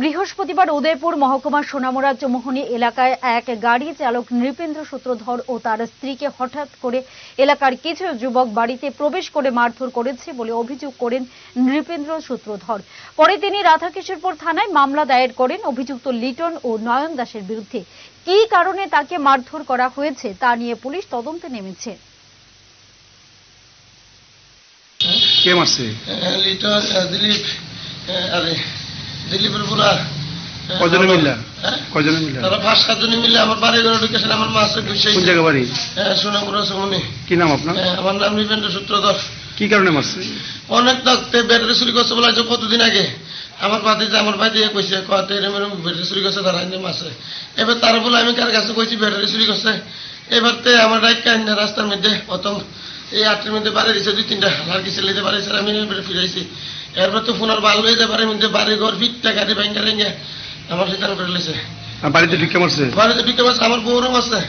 বৃহস্পতিবার উদয়পুর মহকুমার সোনামুড়া চৌমোহনী এলাকায় এক গাড়ি চালক নৃপেন্দ্র সূত্রধর ও তার স্ত্রীকে হঠাৎ করে এলাকার কিছু যুবক বাড়িতে প্রবেশ করে মারধর করেছে বলে অভিযোগ করেন নৃপেন্দ্র সূত্রধর। পরে তিনি রাধাকিশোরপুর থানায় মামলা দায়ের করেন অভিযুক্ত লিটন ও নয়ন দাসের বিরুদ্ধে। কী কারণে তাকে মারধর করা হয়েছে তা নিয়ে পুলিশ তদন্তে নেমেছে। কে মারছে? লিটন দিলীপ আরে দিলীপের পুরা কজনে মিল্লা? হ্যাঁ? কজনে মিল্লা? তারা পাঁচ সাতজনে মিলে আমার বাড়ি ঘরে ঢুকেছেন আমার মাসে কোন জায়গা বাড়ি? সোনামুড়া সমনি কি নাম আপনার? আমার নাম নিবেন্দ্র সূত্রধর। কি কারণে মারছে অনেক থাকতে ব্যাটারি চুরি করছে বলা কতদিন আগে। আমার বাদি যে আমার ভাই কইছে কত এরম এরম ব্যাটারি চুরি করছে তারা আইনে মাসে এবার তার বলে আমি কার কাছে কইছি ব্যাটারি চুরি করছে? এবার তে আমার রাইট রাস্তার মধ্যে প্রথম এই আটের মধ্যে বাড়ি দিছে দুই তিনটা আর কিছু লেতে পারে আমি ফিরাইছি এরপর তো ফোনের বাল হয়ে পারে কিন্তু বাড়ি ঘর ফিটটা গাড়ি ভাঙ্গা ভেঙে আমার সেখানে বাড়িতে ঢুকে মারছে? বাড়িতে ঢুকে মারছে আমার বউরও আছে।